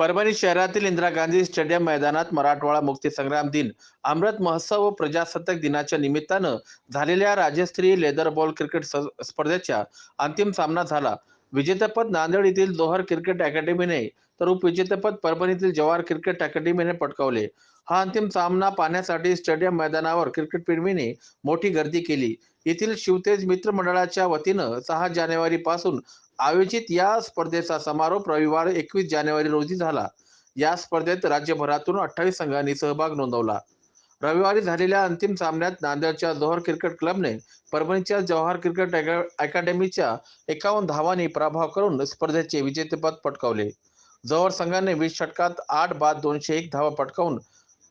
परभणी शहरातील इंदिरा गांधी स्टेडियम मैदानात मराठवाडा मुक्ती संग्राम दिन अमृत महोत्सव व प्रजासत्ताक दिनाच्या निमित्तानं झालेल्या राज्यस्तरीय लेदर बॉल क्रिकेट स्पर्धेचा अंतिम सामना झाला. विजेतेपद नांदेड येथील दोहर क्रिकेट अकॅडमीने तर उपविजेतेपद परभणीतील जवाहर क्रिकेट अकॅडमीने पटकावले. हा अंतिम सामना पाहण्यासाठी स्टेडियम मैदानावर क्रिकेट प्रेमीने मोठी गर्दी केली. येथील शिवतेज मित्र मंडळाच्या वतीनं सहा जानेवारी पासून आयोजित या स्पर्धेचा समारोप रविवार एकवीस जानेवारी रोजी झाला. या स्पर्धेत राज्यभरातून अठ्ठावीस संघांनी सहभाग नोंदवला. रविवारी झालेल्या अंतिम सामन्यात नांदेडच्या जोहर क्रिकेट क्लबने परभणीच्या जवाहर क्रिकेट अकॅ- अकॅडमीच्या एकावन्न धावांनी पराभव करून स्पर्धेचे विजेतेपद पटकावले. जोहर संघाने वीस षटकात आठ बाद दोनशे एक धावा पटकावून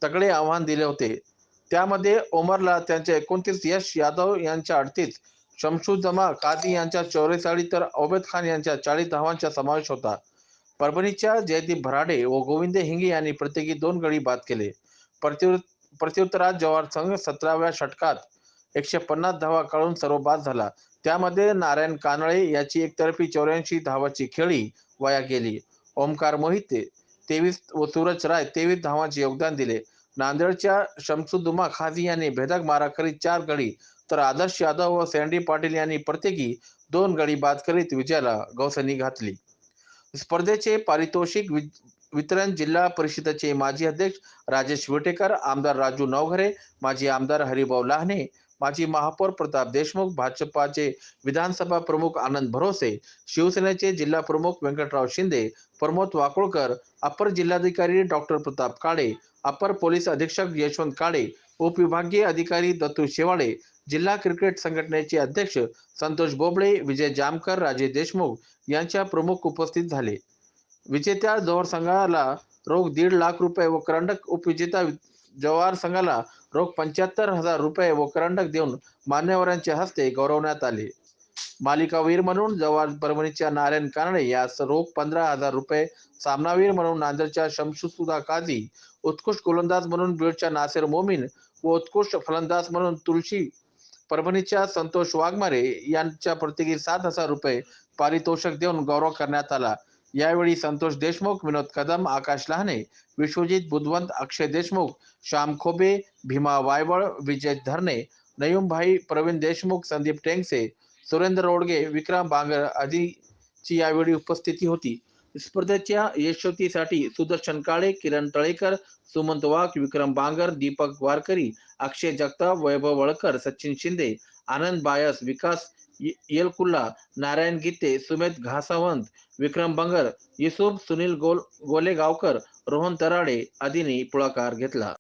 तगडे आव्हान दिले होते. त्यामध्ये ओमरला त्यांचे एकोणतीस यश यादव यांच्या अडतीस शमशू कादी यांच्या चौरेचाळी तर ओबेद खान यांच्या चाळीस धावांचा समावेश होता. परभणीच्या जयदीप भराडे व गोविंद हिंगे यांनी प्रत्येकी दोन गडी बाद केले. प्रत्यु प्रत्युत्तरात जवाहर संघ सतराव्या षटकात एकशे पन्नास धावा काढून सर्व बाद झाला. त्यामध्ये नारायण कानळे याची एकतर्फी चौऱ्याऐंशी धावाची खेळी वाया गेली. ओमकार मोहिते तेवीस व सूरज राय तेवीस धावांचे योगदान दिले. नांदेडच्या शमसुद्दुमा खाजी यांनी भेदक मारा करीत चार गडी तर आदर्श यादव व सँडी पाटील यांनी प्रत्येकी दोन गडी बाद करीत विजयाला गवसणी घातली. स्पर्धेचे पारितोषिक वितरण जिल्हा परिषदेचे माजी अध्यक्ष राजेश विटेकर आमदार राजू नवघरे माजी आमदार हरिभाऊ लहाने माजी महापौर प्रताप देशमुख भाजपाचे विधानसभा प्रमुख आनंद भरोसे शिवसेनेचे जिल्हा प्रमुख व्यंकटराव शिंदे प्रमोद वाकोळकर अपर जिल्हाधिकारी डॉक्टर प्रताप काळे अपर पोलीस अधीक्षक यशवंत काळे उपविभागीय अधिकारी दत्तू शेवाळे जिल्हा क्रिकेट संघटनेचे अध्यक्ष संतोष बोबळे विजय जामकर राजे देशमुख यांच्या प्रमुख उपस्थित झाले. विजेत्या जोहर संघाला रोख दीड लाख रुपये व करंडक उपविजेता जवाहर संघाला रोख पंच्याहत्तर हजार रुपये व करंडक देऊन मान्यवरांच्या हस्ते गौरवण्यात आले. मालिकावीर म्हणून जवाहर परभणीच्या नारायण कानडे यास रोख पंधरा हजार रुपये सामनावीर म्हणून नांदेडच्या शमशुसुदा काझी उत्कृष्ट गोलंदाज म्हणून बीडच्या नासेर मोमीन व उत्कृष्ट फलंदाज म्हणून तुळशी परभणीच्या संतोष वाघमारे यांच्या प्रत्येकी सात हजार रुपये पारितोषिक देऊन गौरव करण्यात आला. यावेळी संतोष देशमुख विनोद कदम आकाश लहाने विश्वजित बुधवंत अक्षय देशमुख श्याम खोबे भीमा वायवळ विजय धरणे नयुमभाई प्रवीण देशमुख संदीप टेंगसे सुरेंद्र रोडगे विक्रम बांगर आदीची यावेळी उपस्थिती होती. स्पर्धेच्या यशस्वीसाठी सुदर्शन काळे किरण तळेकर सुमंत वाघ विक्रम बांगर दीपक वारकरी अक्षय जगताप वैभव वळकर सचिन शिंदे आनंद बायस विकास येलकुल्ला नारायण गीते सुमेध घासावंत विक्रम बंगर युसुफ सुनील गोल गोलेगावकर रोहन तराडे आदींनी पुढाकार घेतला.